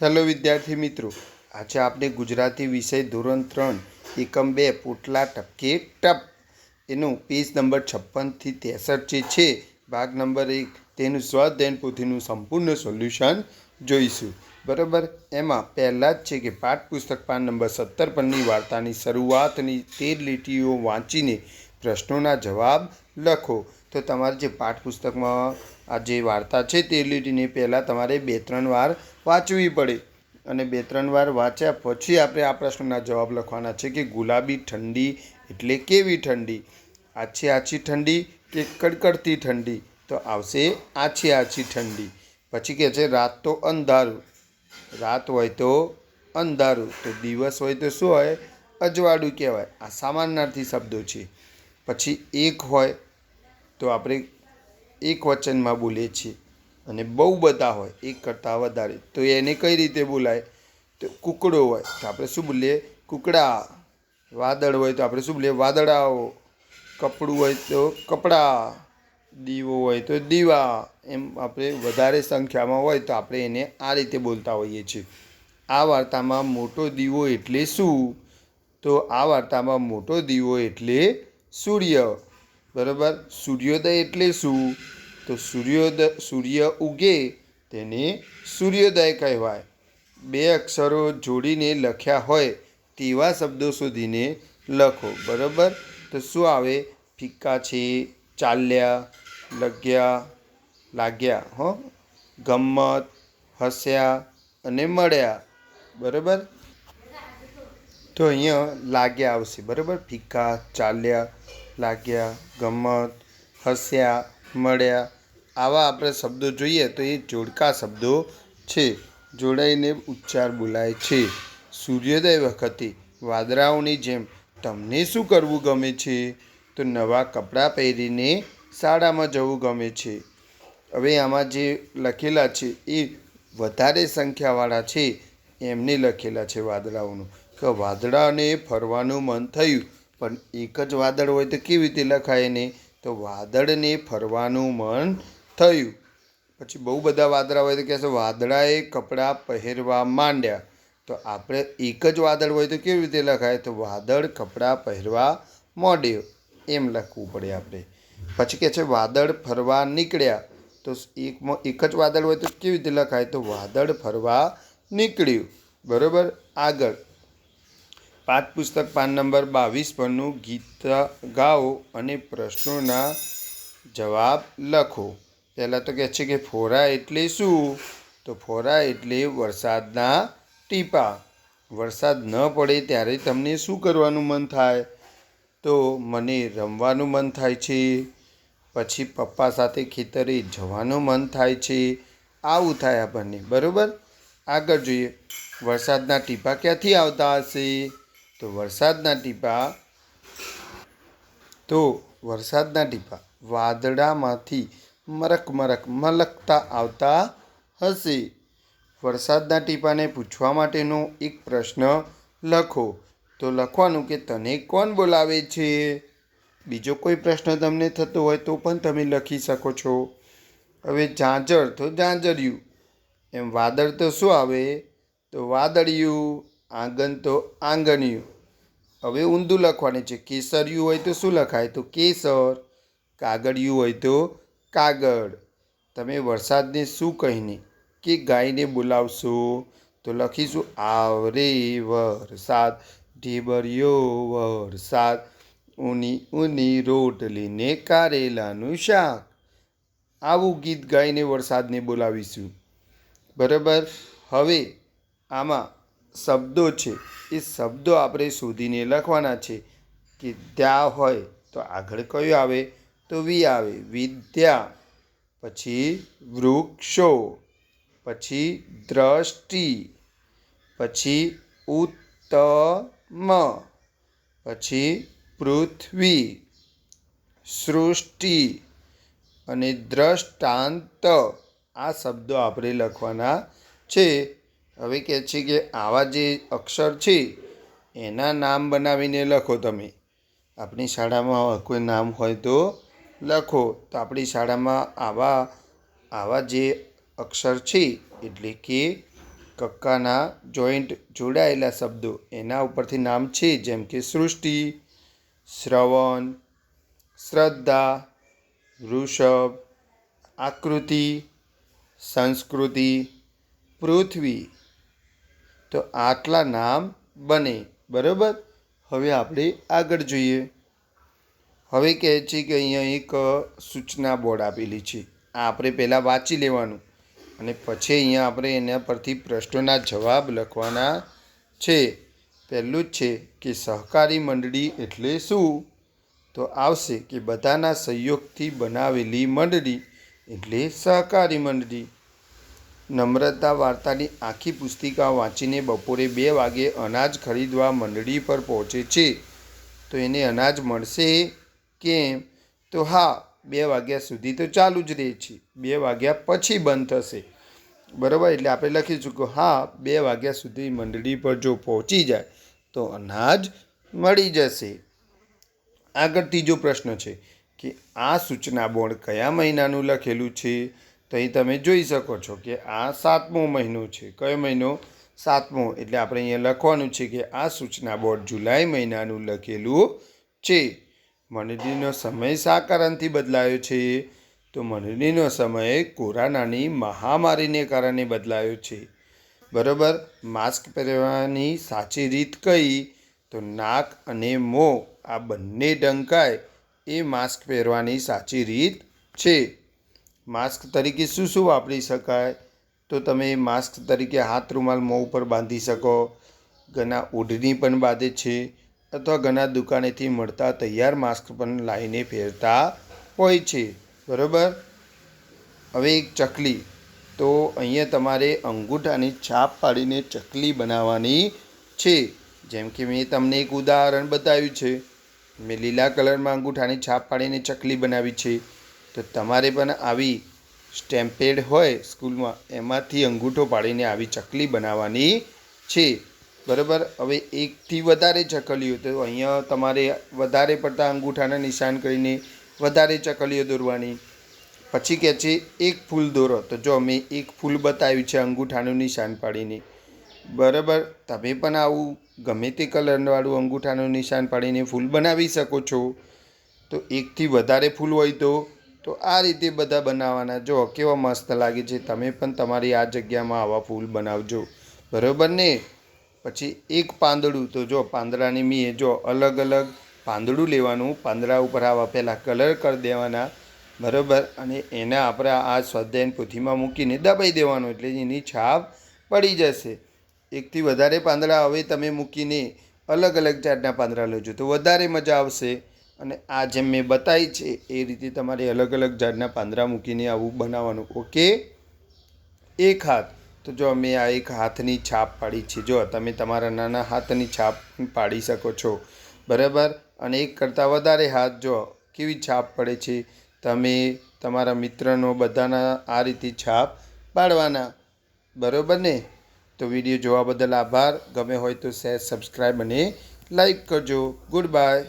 Hello વિદ્યાર્થી મિત્રો, આજે આપણે ગુજરાતી વિષય ધોરણ ત્રણ, એકમ બે, પોટલા ટપકે ટપ. એનું પેજ નંબર છપ્પનથી ત્રેસઠ જે છે, ભાગ નંબર એક, તેનું સ્વાધ્યાયન પોથીનું સંપૂર્ણ સોલ્યુશન જોઈશું. બરાબર? એમાં પહેલાં જ છે કે પાઠ્યપુસ્તક પાન નંબર સત્તર પરની વાર્તાની શરૂઆતની તેર લીટીઓ વાંચીને પ્રશ્નોના જવાબ લખો. તો તમારે જે પાઠ્યપુસ્તકમાં આ જે વાર્તા છે તે લીટીને પહેલાં તમારે બે ત્રણ વાર વાંચવી પડે. અને બે ત્રણ વાર વાંચ્યા પછી આપણે આ પ્રશ્નના જવાબ લખવાના છે કે ગુલાબી ઠંડી એટલે કેવી ઠંડી? આછી આછી ઠંડી કે કડકડતી ઠંડી? તો આવશે આછી આછી ઠંડી. પછી કહે છે, રાત તો અંધારું. રાત હોય તો અંધારું. તો દિવસ હોય તો શું હોય? અજવાળું કહેવાય. આ સામાનાર્થી શબ્દો છે. પછી એક હોય તો આપણે એક વચનમાં બોલીએ છીએ. અને બહુ બધા હોય, એક કરતાં વધારે. તો એને કઈ રીતે બોલાય? તો કુકડો હોય, તો આપણે શું બોલીએ? કુકડા. વાદળ હોય તો આપણે શું બોલીએ? વાદળાઓ. કપડું હોય તો કપડાં. દીવો હોય તો દીવા. એમ આપણે વધારે સંખ્યામાં હોય તો આપણે એને આ રીતે બોલતા હોઈએ છીએ. આ વાર્તામાં મોટો દીવો એટલે શું? તો આ વાર્તામાં મોટો દીવો એટલે સૂર્ય. બરાબર? સૂર્યોદય એટલે શું? તો સૂર્યોદય, સૂર્ય ઉગે તેને સૂર્યોદય કહેવાય. બે અક્ષરો જોડીને લખ્યા હોય તેવા શબ્દો શોધીને લખો, બરાબર? તો શું આવે? ફિક્કા છે, ચાલ્યા, લગ્યા, લાગ્યા, હો? ગમ્મત, હસ્યા અને મળ્યા, બરાબર? તો અહીંયા લાગ્યા આવશે, બરાબર? ફિક્કા, ચાલ્યા, લાગ્યા ગમત હસ્યા, મળ્યા આવા આપણે શબ્દો જોઈએ તો એ જોડકા શબ્દો છે. જોડાઈને ઉચ્ચાર બોલાય છે. સૂર્યોદય વખતે વાદળાઓની જેમ તમને શું કરવું ગમે છે? તો નવા કપડાં પહેરીને શાળામાં જવું ગમે છે. હવે આમાં જે લખેલા છે એ વધારે સંખ્યાવાળા છે. એમને લખેલા છે વાદળાઓનું. કે વાદળાને ફરવાનું મન થયું, પણ એક જ વાદળ હોય તો કેવી રીતે લખાય એને? તો વાદળને ફરવાનું મન થયું. પછી બહુ બધા વાદળા હોય તો કહેશે વાદળાએ કપડાં પહેરવા માંડ્યા. તો આપણે એક જ વાદળ હોય તો કેવી રીતે લખાય? તો વાદળ કપડાં પહેરવા માંડ્યો. એમ લખવું પડે આપણે. પછી કહે છે, વાદળ ફરવા નીકળ્યા. તો એકમાં એક જ વાદળ હોય તો કેવી રીતે લખાય? તો વાદળ ફરવા નીકળ્યું. બરાબર? આગળ. પાઠ્યપુસ્તક પાન નંબર બાવીસ પરનું ગીત ગાઓ અને પ્રશ્નોના જવાબ લખો. પહેલાં તો કહે છે કે ફોરા એટલે શું? તો ફોરા એટલે વરસાદના ટીપા. વરસાદ ન પડે ત્યારે તમને શું કરવાનું મન થાય? તો મને રમવાનું મન થાય છે. પછી પપ્પા સાથે ખેતરે જવાનું મન થાય છે. આવું થાય આપણને, બરાબર? આગળ જોઈએ. વરસાદના ટીપા ક્યાંથી આવતા હશે? તો વરસાદના ટીપા, તો વરસાદના ટીપા વાદળામાંથી મરક મરક મલકતા આવતા હશે. વરસાદના ટીપાને પૂછવા માટેનો એક પ્રશ્ન લખો. તો લખવાનું કે તને કોણ બોલાવે છે? બીજો કોઈ પ્રશ્ન તમને થતો હોય તો પણ તમે લખી શકો છો. હવે ઝાંઝર તો ઝાંઝર્યું. એમ વાદળ તો શું આવે? તો વાદળિયું આંગણ તો આંગણિયું. હવે ઊંધું લખવાની છે. કેસરિયું હોય તો શું લખાય? તો કેસર. કાગળિયું હોય તો કાગળ. તમે વરસાદને શું કહીને કે ગાયને બોલાવશો? તો લખીશું, આવરે વરસાદ, ઢેબરિયો વરસાદ ઊની ઊની રોટલીને કારેલાનું શાક. આવું ગીત ગાઈને વરસાદને બોલાવીશું. બરાબર? હવે આમાં શબ્દો છે. એ શબ્દો આપણે શોધીને લખવાના છે કે ત્યાં હોય તો આગળ કયો આવે? તો વી આવે. વિદ્યા. પછી વૃક્ષો. પછી દ્રષ્ટિ. પછી ઉત્તમ. પછી પૃથ્વી. સૃષ્ટિ. અને દ્રષ્ટાંત. આ શબ્દો આપણે લખવાના છે. હવે કહે છે કે આવા જે અક્ષર છે, એના નામ બનાવીને લખો તમે. આપણી શાળામાં કોઈ નામ હોય તો લખો, તો આપણી શાળામાં આવા આવા જે અક્ષર છે, એટલે કે કક્કાના જોઈન્ટ જોડાયેલા શબ્દો, એના ઉપરથી નામ છે, જેમ કે સૃષ્ટિ, શ્રવણ, શ્રદ્ધા, વૃષભ, આકૃતિ, સંસ્કૃતિ, પૃથ્વી. તો આટલા નામ બને, બરાબર? હવે આપણે આગળ જોઈએ. હવે કહે છે કે અહીંયા એક સૂચના બોર્ડ આપેલી છે. આ આપણે પહેલાં વાંચી લેવાનું. અને પછી અહીંયા આપણે એના પરથી પ્રશ્નોના જવાબ લખવાના છે. પહેલું જ છે કે સહકારી મંડળી એટલે શું? તો આવશે કે બધાના સહયોગથી બનાવેલી મંડળી એટલે સહકારી મંડળી. નમ્રતા વાર્તાની આખી પુસ્તિકા વાંચીને બપોરે બે વાગે અનાજ ખરીદવા મંડળી પર પહોંચે છે. તો એને અનાજ મળશે? કેમ? તો હા, બે વાગ્યા સુધી તો ચાલુ જ રહે છે. બે વાગ્યા પછી બંધ થશે. બરાબર? એટલે આપણે લખીશું કે હા, બે વાગ્યા સુધી મંડળી પર જો પહોંચી જાય, તો અનાજ મળી જશે. આગળ ત્રીજો પ્રશ્ન છે કે આ સૂચના બોર્ડ કયા મહિનાનું લખેલું છે? તો અહીં તમે જોઈ શકો છો કે આ સાતમો મહિનો છે. કયો મહિનો? સાતમો. એટલે આપણે અહીંયા લખવાનું છે કે આ સૂચના બોર્ડ જુલાઈ મહિનાનું લખેલું છે. મંડળીનો સમય શા કારણથી બદલાયો છે. તો મંડળીનો સમય કોરોનાની મહામારીને કારણે બદલાયો છે. બરાબર? માસ્ક પહેરવાની સાચી રીત કઈ? તો નાક અને મોં, આ બંને ઢંકાય એ માસ્ક પહેરવાની સાચી રીત છે. માસ્ક તરીકે શું શું વાપરી શકાય? તો તમે માસ્ક તરીકે હાથ રૂમાલ મોં ઉપર બાંધી શકો. ઘણા ઓઢણી પણ બાંધે છે. અથવા ઘણા દુકાનેથી મળતા તૈયાર માસ્ક પણ લાવીને પહેરતા હોય છે. બરાબર? હવે એક ચકલી. તો અહીંયા તમારે અંગૂઠાની છાપ પાડીને ચકલી બનાવવાની છે. જેમ કે મેં તમને એક ઉદાહરણ બતાવ્યું છે. મેં લીલા કલરમાં અંગૂઠાની છાપ પાડીને ચકલી બનાવી છે. તો તમારે પણ આવી સ્ટેમ્પેડ હોય સ્કૂલમાં, એમાંથી અંગૂઠો પાડીને આવી ચકલી બનાવવાની છે. બરાબર? હવે એકથી વધારે ચકલીઓ, તો અહીંયા તમારે વધારે પડતા અંગૂઠાના નિશાન કરીને વધારે ચકલીઓ દોરવાની. પછી કહે છે એક ફૂલ દોરો. તો જો અમે એક ફૂલ બતાવ્યું છે અંગૂઠાનું નિશાન પાડીને. બરાબર? તમે પણ આવું ગમે તે કલરવાળું અંગૂઠાનું નિશાન પાડીને ફૂલ બનાવી શકો છો. તો એકથી વધારે ફૂલ હોય તો તો આ રીતે બધા બનાવવાના. જો કેવા મસ્ત લાગે છે, તમે પણ તમારી આ જગ્યામાં આવા ફૂલ બનાવજો. બરાબર ને? પછી એક પાંદડું, તો જો પાંદડાની મીએ જો અલગ અલગ પાંદડું લેવાનું, પાંદડા ઉપર આવા પહેલાં કલર કરી દેવાના, બરાબર? અને એને આપણે આ સ્વાધ્યાયન પોથીમાં મૂકીને દબાઈ દેવાનું, એટલે એની છાપ પડી જશે. એકથી વધારે પાંદડા હવે તમે મૂકીને અલગ અલગ જાતના પાંદડા લેજો, તો વધારે મજા આવશે. અને આ જેમ મેં બતાવી છે, એ રીતે તમારે અલગ અલગ જાતના પાંદડા મૂકીને આવું બનાવવાનું. ઓકે? એક હાથ. તો જો મેં આ એક હાથની છાપ પાડી છે. જો તમે તમારા નાના હાથની છાપ પાડી શકો છો. બરાબર? અને એક કરતાં વધારે હાથ જો કેવી છાપ પડે છે? તમે તમારા મિત્રનો બધાના આ રીતે છાપ પાડવાના. બરાબર ને? તો વીડિયો જોવા બદલ આભાર. ગમે હોય તો શેર, સબસ્ક્રાઈબ અને લાઈક કરજો. Good bye.